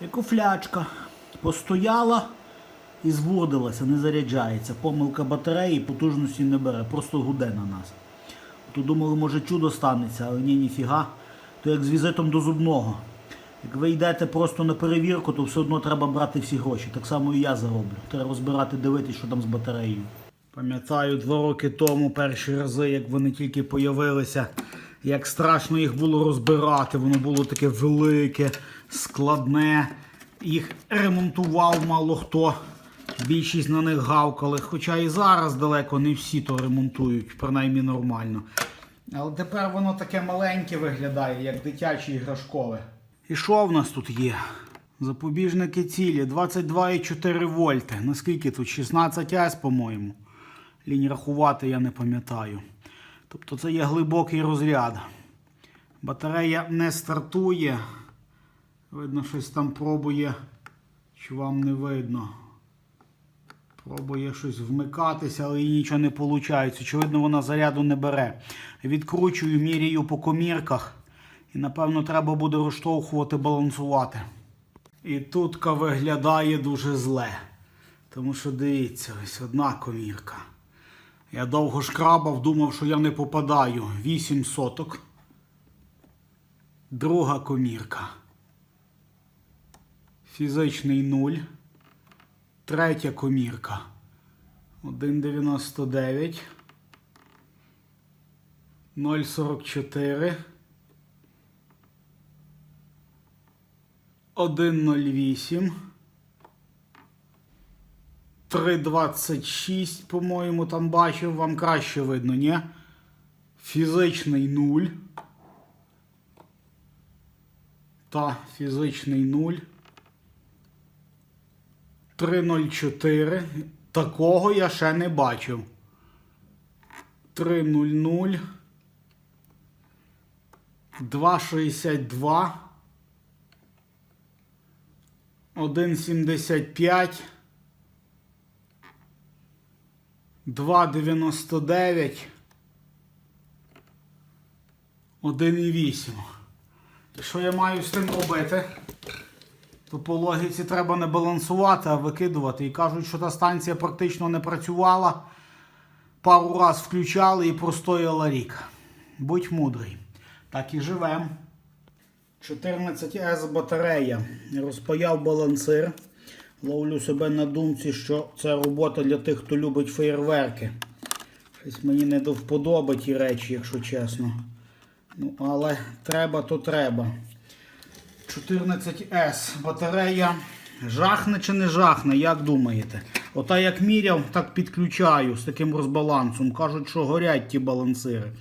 Яку флячка. Постояла і звурдилася, не заряджається. Помилка батареї, потужності не бере, просто гуде на нас. То думали, може чудо станеться, але ні, ніфіга. То як з візитом до зубного. Як ви йдете просто на перевірку, то все одно треба брати всі гроші. Так само і я зароблю. Треба розбирати, дивитися, що там з батареєю. Пам'ятаю, два роки тому перші рази, як вони тільки появилися, як страшно їх було розбирати. Воно було таке велике, складне. Їх ремонтував мало хто. Більшість на них гавкали. Хоча і зараз далеко не всі то ремонтують, принаймні нормально. Але тепер воно таке маленьке виглядає, як дитяче іграшкове. І що в нас тут є? Запобіжники цілі 22,4 вольти. Наскільки тут? 16 С, по-моєму. Лінь рахувати я не пам'ятаю. Тобто це є глибокий розряд. Батарея не стартує. Видно, щось там пробує. Чи вам не видно? Пробує щось вмикатися, але їй нічого не виходить. Очевидно, вона заряду не бере. Відкручую, міряю по комірках. І напевно треба буде розштовхувати, балансувати. І тутка виглядає дуже зле. Тому що дивіться, ось одна комірка. Я довго шкрабав, думав, що я не попадаю. 8 соток. Друга комірка. Фізичний 0. Третя комірка. 1,99. 0,44. 1,08. 3,26, по-моєму, там бачив, вам краще видно, ні? Фізичний 0. Та, фізичний 0. 3,04. Такого я ще не бачив. 3,00. 2,62. 1,75. 2,99. 1,8. І що я маю з цим робити? То по логіці треба не балансувати, а викидувати. І кажуть, що та станція практично не працювала. Пару раз включали і простояла рік. Будь мудрий. Так і живем. 14С батарея. Розпаяв балансир. Ловлю себе на думці, що це робота для тих, хто любить феєрверки. Щось мені не до вподоби ті речі, якщо чесно. Ну, але треба, то треба. 14С батарея. Жахне чи не жахне, як думаєте? Ота як міряв, так підключаю з таким розбалансом. Кажуть, що горять ті балансири.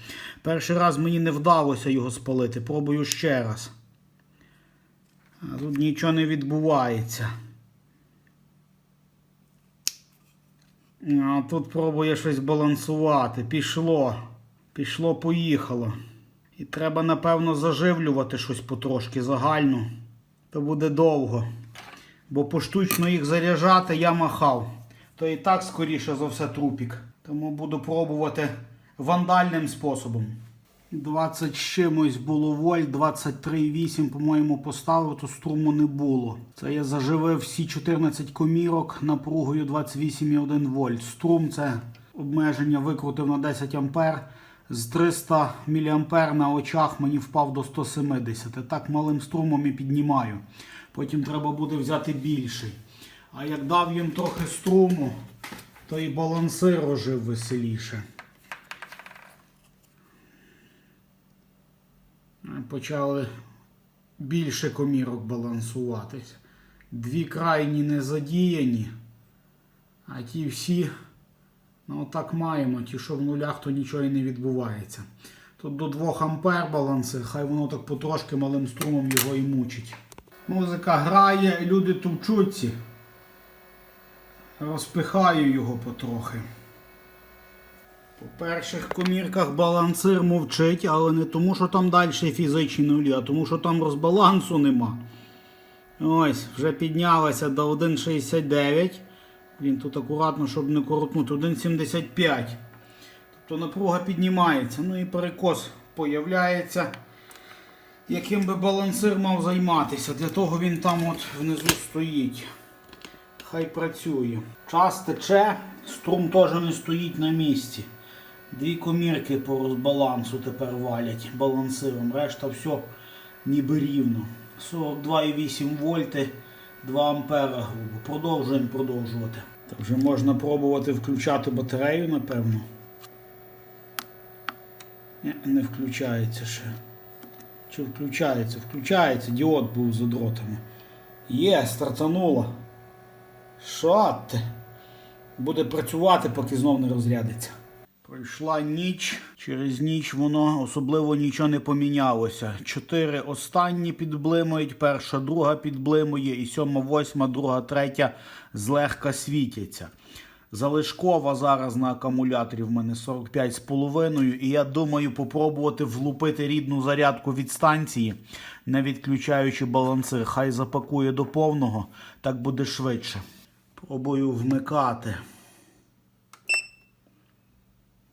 Перший раз мені не вдалося його спалити. Пробую ще раз. А тут нічого не відбувається. А тут пробує щось балансувати. Пішло. Пішло, поїхало. І треба, напевно, заживлювати щось потрошки загально. То буде довго. Бо поштучно їх заряджати я махав. То і так, скоріше за все, трупік. Тому буду пробувати вандальним способом. 20 чимось було вольт, 23,8, по-моєму, поставив, то струму не було. Це я заживив всі 14 комірок напругою 28,1 вольт. Струм це обмеження викрутив на 10 ампер. З 300 мА на очах мені впав до 170. Так малим струмом і піднімаю. Потім треба буде взяти більший. А як дав їм трохи струму, то і балансир ожив веселіше. Почали більше комірок балансуватись. Дві крайні не задіяні, а ті всі, ну так маємо, ті, що в нулях, то нічого і не відбувається. Тут до 2 ампер балансир, хай воно так потрошки малим струмом його і мучить. Музика грає, люди товчуться. Розпихаю його потрохи. По перших комірках балансир мовчить, але не тому, що там далі фізичні нулі, а тому, що там розбалансу нема. Ось, вже піднялася до 1,69. Блін, тут акуратно, щоб не коротнути. 1,75. Тобто напруга піднімається. Ну і перекос появляється. яким би балансир мав займатися. Для того він там от внизу стоїть. Хай працює. Час тече, струм теж не стоїть на місці. Дві комірки по розбалансу тепер валять балансиром. Решта все ніби рівно. 42,8 вольти, 2 ампера грубо. Продовжуємо продовжувати. Так вже можна пробувати включати батарею, напевно. Ні, не включається ще. Чи включається? Включається, діод був за дротами. Є, стартануло. Що ти? Буде працювати, поки знов не розрядиться. Пройшла ніч, через ніч воно особливо нічого не помінялося. Чотири останні підблимують, перша, друга підблимує, і сьома, восьма, друга, третя злегка світяться. Залишкова зараз на акумуляторі в мене 45,5, і я думаю попробувати влупити рідну зарядку від станції, не відключаючи балансир. Хай запакує до повного, так буде швидше. Пробую вмикати.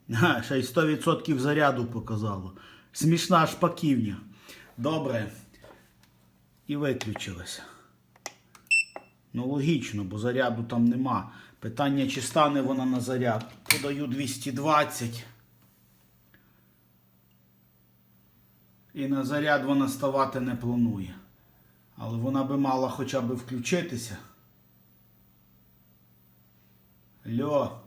Га, ще й 100% заряду показало. Смішна шпаківня. Добре. І виключилося. Ну, логічно, бо заряду там нема. Питання, чи стане вона на заряд. Подаю 220. І на заряд вона ставати не планує. Але вона би мала хоча б включитися. Льо.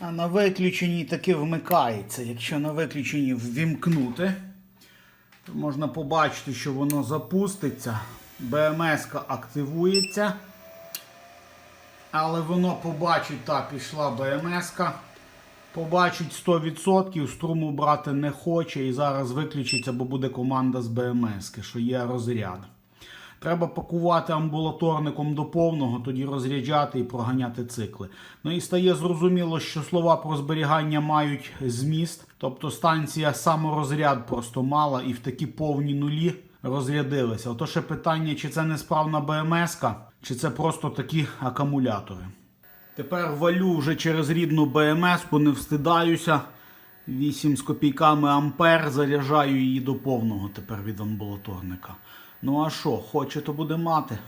А на виключенні таки вмикається. Якщо на виключенні ввімкнути, то можна побачити, що воно запуститься. БМС активується. Але воно побачить, так, пішла БМС. Побачить 100%, струму брати не хоче і зараз виключиться, бо буде команда з БМС, що є розряд. Треба пакувати амбулаторником до повного, тоді розряджати і проганяти цикли. Ну і стає зрозуміло, що слова про зберігання мають зміст. Тобто станція саморозряд просто мала і в такі повні нулі розрядилися. Ото ще питання, чи це несправна БМС-ка, чи це просто такі акумулятори. Тепер валю вже через рідну БМС, не встидаюся. 8 з копійками ампер, заряджаю її до повного тепер від амбулаторника. Ну а що, хоче, то буде мати.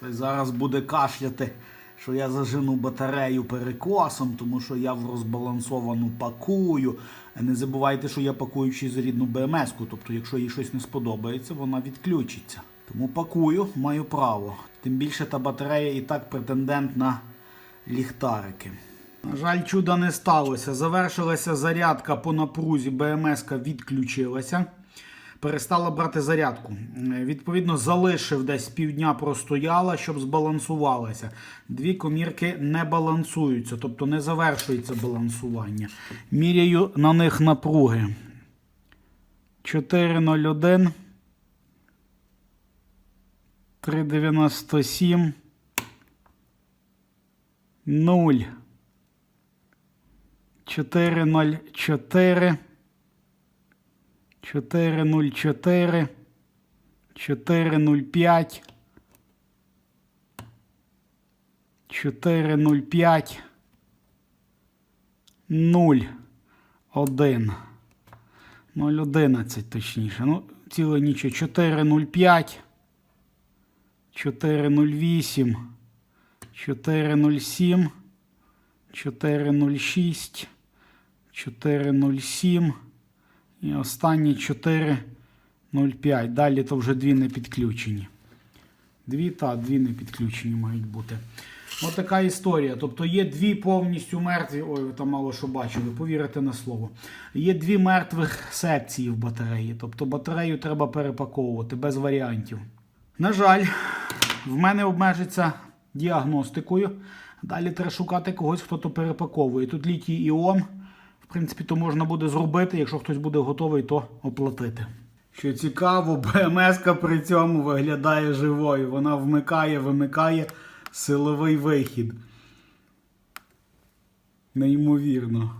Та й зараз буде кашляти, що я зажену батарею перекосом, тому що я в розбалансовану пакую. Не забувайте, що я пакую через рідну БМС-ку, тобто, якщо їй щось не сподобається, вона відключиться. Тому пакую, маю право. Тим більше та батарея і так претендент на ліхтарики. На жаль, чуда не сталося. Завершилася зарядка по напрузі, БМС-ка відключилася. Перестала брати зарядку. Е, Відповідно, залишив десь півдня простояла, щоб збалансувалася. Дві комірки не балансуються, тобто не завершується балансування. Міряю на них напруги. 4,01. 3,97. 0. 4,04. 404, 405, 405, 0, 1, 011 точніше. Ну, ціле нічого. 405, 408, 407, 406, 407. І останні 4,05. Далі то вже дві не підключені. Дві та дві не підключені мають бути. Ось така історія. Тобто є дві повністю мертві. Ой, ви там мало що бачили, повірите на слово. Є дві мертвих секції в батареї. Тобто батарею треба перепаковувати без варіантів. На жаль, в мене обмежиться діагностикою. Далі треба шукати когось, хто то перепаковує. Тут літій іон. В принципі, то можна буде зробити, якщо хтось буде готовий, то оплатити. Що цікаво, БМС при цьому виглядає живою. Вона вмикає, вимикає силовий вихід. Nеймовірно.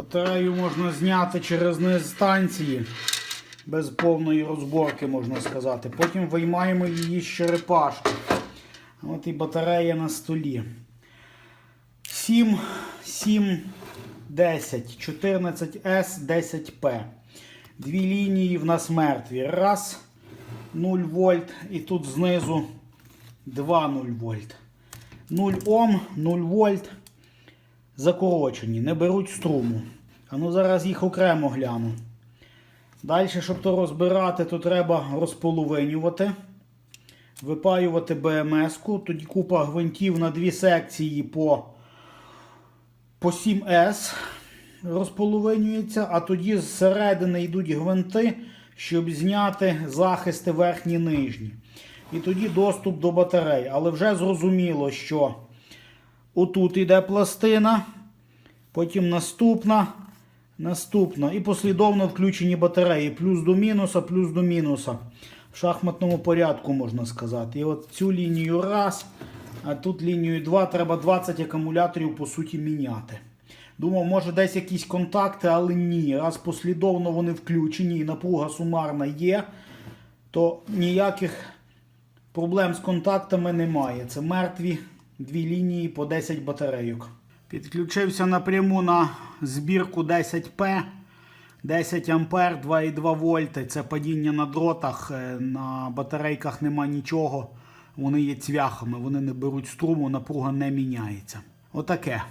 Батарею можна зняти через низ станції. Без повної розборки, можна сказати. Потім виймаємо її з черепашки. От і батарея на столі. 7, 7, 10, 14С, 10П. Дві лінії в нас мертві. Раз, 0 вольт. І тут знизу 2 0 вольт. 0 Ом, 0 вольт. Закорочені, не беруть струму. А ну зараз їх окремо гляну. Далі, щоб то розбирати, то треба розполовинювати. Випаювати БМС-ку. Тоді купа гвинтів на дві секції по, по 7С розполовинюється, а тоді зсередини йдуть гвинти, щоб зняти захисти верхні нижні. І тоді доступ до батарей. Але вже зрозуміло, що отут йде пластина, потім наступна, наступна. І послідовно включені батареї. Плюс до мінуса, плюс до мінуса. В шахматному порядку можна сказати. І от цю лінію раз, а тут лінію 2 треба 20 акумуляторів по суті міняти. Думав, може десь якісь контакти, але ні. Раз послідовно вони включені і напруга сумарна є, то ніяких проблем з контактами немає. Це мертві дві лінії по 10 батарейок. Підключився напряму на збірку 10П. 10 ампер, 2,2 вольти. Це падіння на дротах. е, На батарейках нема нічого. Вони є цвяхами, вони не беруть струму, напруга не міняється. Отаке.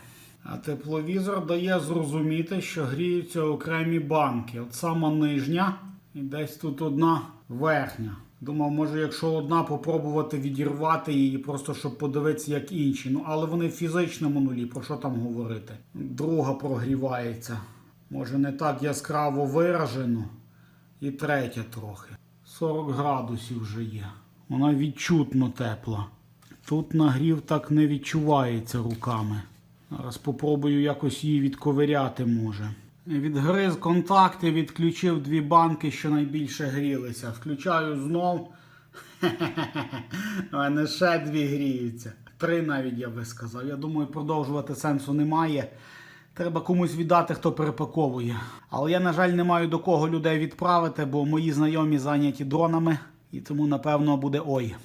А тепловізор дає зрозуміти, що гріються окремі банки. От сама нижня і десь тут одна верхня. Думав, може, якщо одна попробувати відірвати її, просто щоб подивитися, як інші. Ну, але вони в фізичному нулі, про що там говорити? Друга прогрівається. Може не так яскраво виражено. І третя трохи. 40 градусів вже є. Вона відчутно тепла. Тут нагрів так не відчувається руками. Зараз попробую якось її відковиряти може. Відгриз контакти, відключив дві банки, що найбільше грілися. Включаю знов. У мене ще дві гріються. Три навіть я би сказав. Я думаю, продовжувати сенсу немає. Треба комусь віддати, хто перепаковує. Але я, на жаль, не маю до кого людей відправити, бо мої знайомі зайняті дронами, і тому, напевно, буде ой.